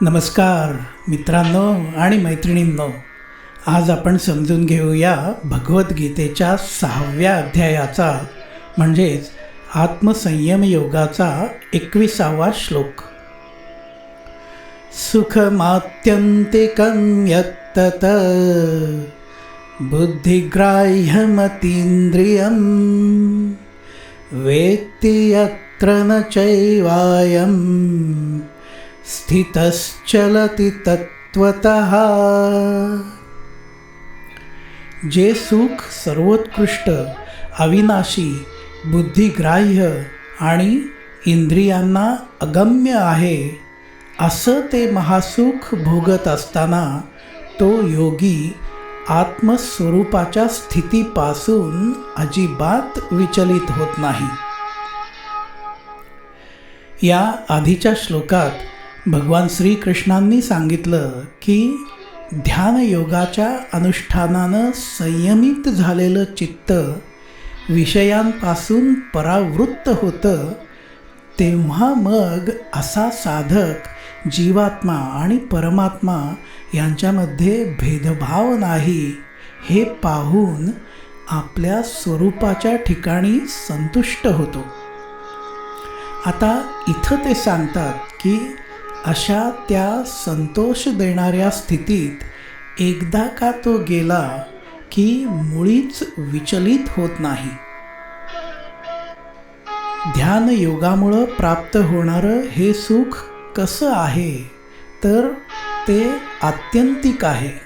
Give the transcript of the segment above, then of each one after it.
नमस्कार मित्रांनो आणि मैत्रिणींनो. आज आपण समजून घेऊया भगवद्गीतेच्या सहाव्या अध्यायाचा म्हणजेच आत्मसंयम योगाचा एकविसावा श्लोक. सुखमात्यंतिकं यत्तत बुद्धिग्राह्यमतीन्द्रियं वेत्ति यत्र न चैवायं स्थितश्चलति तत्त्वतः। जे सुख सर्वोत्कृष्ट अविनाशी बुद्धिग्राह्य आणि इंद्रियांना अगम्य आहे असं ते महासुख भोगत असताना तो योगी आत्मस्वरूपाच्या स्थितीपासून अजिबात विचलित होत नाही. या आधीच्या श्लोकात भगवान श्रीकृष्णांनी सांगितलं की ध्यानयोगाच्या अनुष्ठानानं संयमित झालेलं चित्त विषयांपासून परावृत्त होतं तेव्हा मग असा साधक जीवात्मा आणि परमात्मा यांच्यामध्ये भेदभाव नाही हे पाहून आपल्या स्वरूपाच्या ठिकाणी संतुष्ट होतो. आता इथं ते सांगतात की अशा त्या संतोष देणाऱ्या स्थितीत एकदा का तो गेला की मुळीच विचलित होत नाही. ध्यान योगामुळं प्राप्त होणारं हे सुख कसं आहे? तर ते आत्यंतिक आहे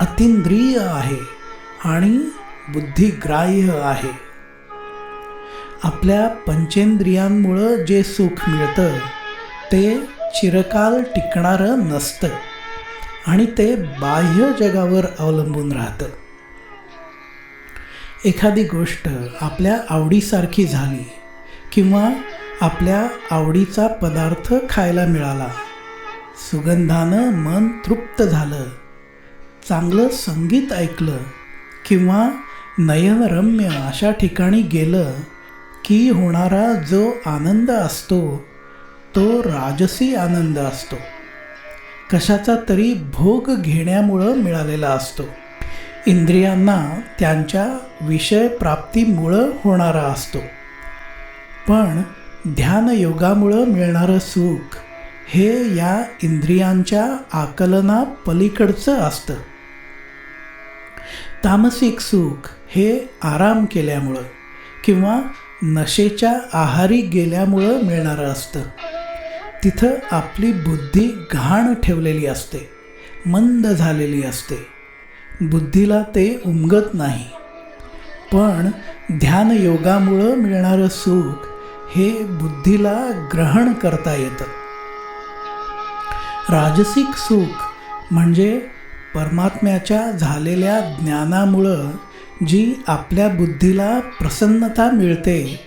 अतिंद्रिय आहे आणि बुद्धिग्राह्य आहे. आपल्या पंचेंद्रियांमुळं जे सुख मिळतं ते चिरकाल टिकणारं नसतं आणि ते बाह्य जगावर अवलंबून राहतं. एखादी गोष्ट आपल्या आवडीसारखी झाली किंवा आपल्या आवडीचा पदार्थ खायला मिळाला सुगंधानं मन तृप्त झालं चांगलं संगीत ऐकलं किंवा नयनरम्य अशा ठिकाणी गेलं की होणारा जो आनंद असतो तो राजसी आनंद असतो. कशाचा तरी भोग घेण्यामुळं मिळालेला असतो. इंद्रियांना त्यांच्या विषयप्राप्तीमुळं होणारा असतो. पण ध्यानयोगामुळं मिळणारं सुख हे या इंद्रियांच्या आकलना पलीकडचं असतं. तामसिक सुख हे आराम केल्यामुळं किंवा नशेच्या आहारी गेल्यामुळं मिळणारं असतं. तिथं आपली बुद्धी घाण ठेवलेली असते मंद झालेली असते. बुद्धीला ते उमगत नाही. पण ध्यानयोगामुळं मिळणारं सुख हे बुद्धीला ग्रहण करता येतं. राजसिक सुख म्हणजे परमात्म्याच्या झालेल्या ज्ञानामुळं जी आपल्या बुद्धीला प्रसन्नता मिळते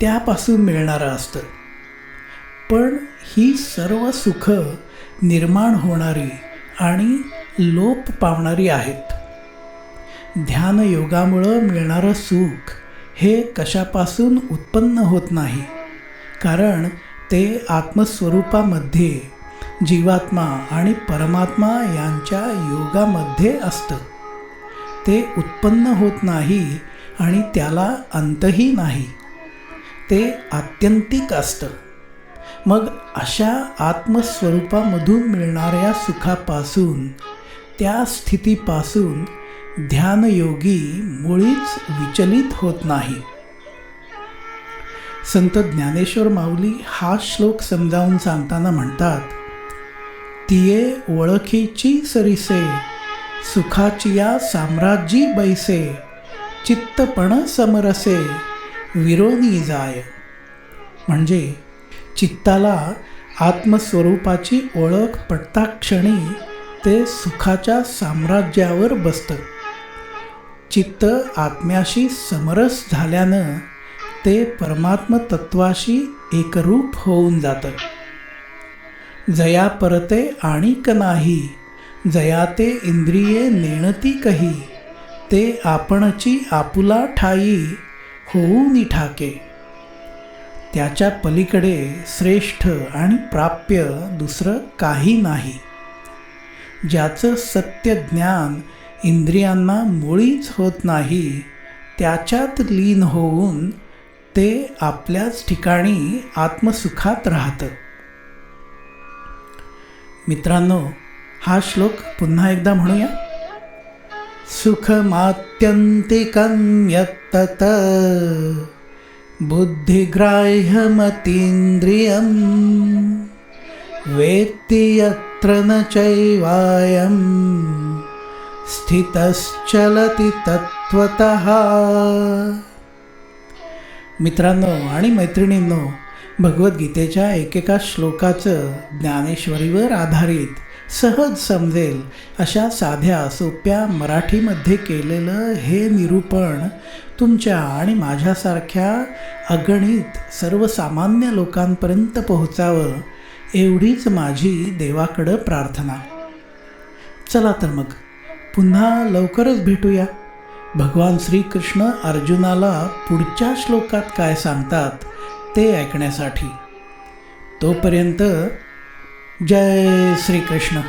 त्यापासून मिळणारं असतं. पण ही सर्व सुख निर्माण होणारी आणि लोप पावणारी आहेत. ध्यानयोगामुळं मिळणारं सुख हे कशापासून उत्पन्न होत नाही? कारण ते आत्मस्वरूपामध्ये जीवात्मा आणि परमात्मा यांच्या योगामध्ये असतं. ते उत्पन्न होत नाही आणि त्याला अंतही नाही. ते आत्यंतिक असतं. मग अशा आत्मस्वरूपामधून मिळणाऱ्या सुखापासून त्या स्थितीपासून ध्यानयोगी मुळीच विचलित होत नाही. संत ज्ञानेश्वर माऊली हा श्लोक समजावून सांगताना म्हणतात तिये ओळखीची सरिसे सुखाची या साम्राज्यी बैसे चित्तपण समरसे विरोनी जाय. म्हणजे चित्ताला आत्मस्वरूपाची ओळख पटताक्षणी ते सुखाच्या साम्राज्यावर बसतं. चित्त आत्म्याशी समरस झाल्यानं ते परमात्म तत्वाशी एकरूप होऊन जातं. जया परते आणिक नाही जया ते इंद्रिये नेणती कही ते आपणची आपुला ठाई होऊन ठाके. त्याच्या पलीकडे श्रेष्ठ आणि प्राप्य दुसरं काही नाही. ज्याचं सत्य ज्ञान इंद्रियांना मुळीच होत नाही त्याच्यात लीन होऊन ते आपल्याच ठिकाणी आत्मसुखात राहतं. मित्रांनो हा श्लोक पुन्हा एकदा म्हणूया. सुखमात्यंतिकं यत्तत. बुद्धिग्राह्यमतीन्द्रियं वेत्ति यत्र न चैवायं स्थितश्चलति तत्त्वतः। मित्रांनो आणि मैत्रिणींनो भगवद्गीतेच्या एकेका श्लोकाचं ज्ञानेश्वरीवर आधारित सहज समजेल अशा साध्या सोप्या मराठीमध्ये केलेलं हे निरूपण तुमच्या आणि माझ्यासारख्या अगणित सर्वसामान्य लोकांपर्यंत पोहोचावं एवढीच माझी देवाकडं प्रार्थना. चला तर मग पुन्हा लवकरच भेटूया. भगवान श्रीकृष्ण अर्जुनाला पुढच्या श्लोकात काय सांगतात ते ऐकण्यासाठी. तोपर्यंत जय श्रीकृष्ण.